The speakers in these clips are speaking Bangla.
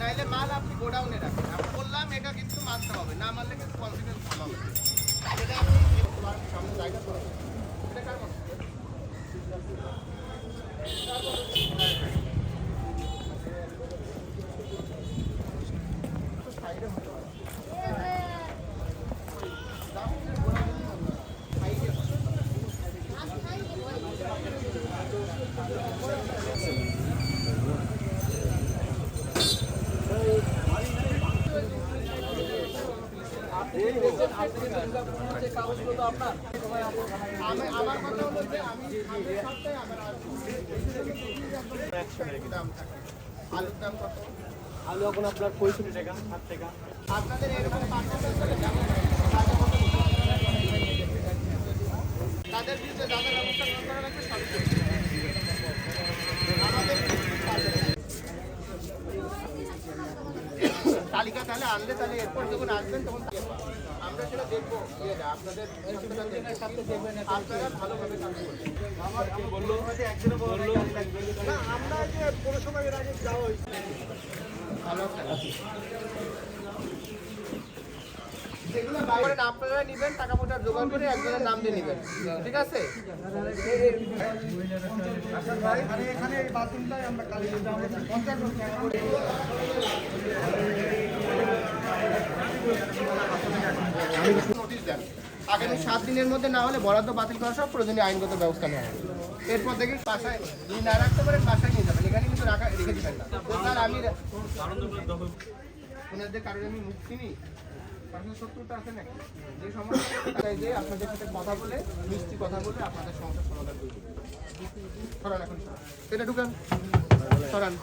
নাইলে মাল আপনি গোডাউনে রাখেন। আমি বললাম, এটা কিন্তু মানতে হবে, না মানলে কিন্তু কনসিকুয়েন্স ভালো হবে এটা আপনি সামনে জায়গা তো এটা কার মতো? আমি আমার কথা হলো যে আমি সামনের সপ্তাহে আমার আসব। দাম থাকে। আলুর দাম আলু এখন আপনার পঁয়ষট্টি টাকা ষাট টাকা আপনাদের তাদের বিরুদ্ধে যাদের ব্যবস্থা গ্রহণ করা লাগবে করবে। আমাদের তাহলে আনলে তাহলে এরপর যখন আসবেন তখন আমরা সেটা দেখব। আপনাদের আপনারা ভালোভাবে কাজ করবেন। না, আমরা যে কোনো সময় এর আপনারা নিবেন, টাকা পয়সা জোগাড় করে একজনের নাম দিয়ে নিবেন। ঠিক আছে? পঞ্চাশ নোটিশ দেন। আগামী সাত দিনের মধ্যে না হলে বরাদ্দ বাতিল করা সব প্রয়োজনীয় আইনগত ব্যবস্থা নেওয়া হবে। এরপর দেখি বাসায় যদি না রাখতে পারেন, বাসায় নিয়ে যাবেন। এখানে কিন্তু রাখা রেখে দিবেন না। স্যার, আমি ওনাদের কারণে আমি মুখ চিনি? শত্রুতা আছে নাকি? যে সমস্যা যে আপনাদের সাথে কথা বলে, মিষ্টি কথা বলে আপনাদের সমাধান সরান এখন। এটা ঢুকান। সরান।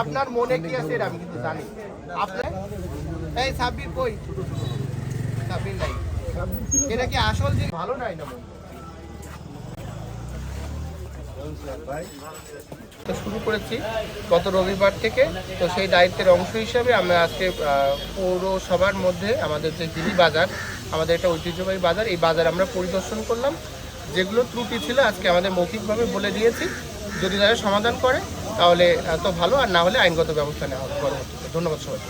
আপনার মনে কি আছে এটা আমি কিন্তু জানি। আপনার? এই সাব্বির কই? সাব্বির নাই। এটা কি আসল যে ভালো নাই না মন শুরু করেছি গত রবিবার থেকে। তো সেই দায়িত্বের অংশ হিসাবে আমরা আজকে পৌরসভার মধ্যে আমাদের যে দিলি বাজার, আমাদের একটা ঐতিহ্যবাহী বাজার, এই বাজার আমরা পরিদর্শন করলাম। যেগুলো ত্রুটি ছিল আজকে আমাদের মৌখিকভাবে বলে দিয়েছি। যদি তারা সমাধান করে, তাহলে এত ভালো, আর না হলে আইনগত ব্যবস্থা নেওয়া হবে। পরবর্তীতে ধন্যবাদ সবাইকে।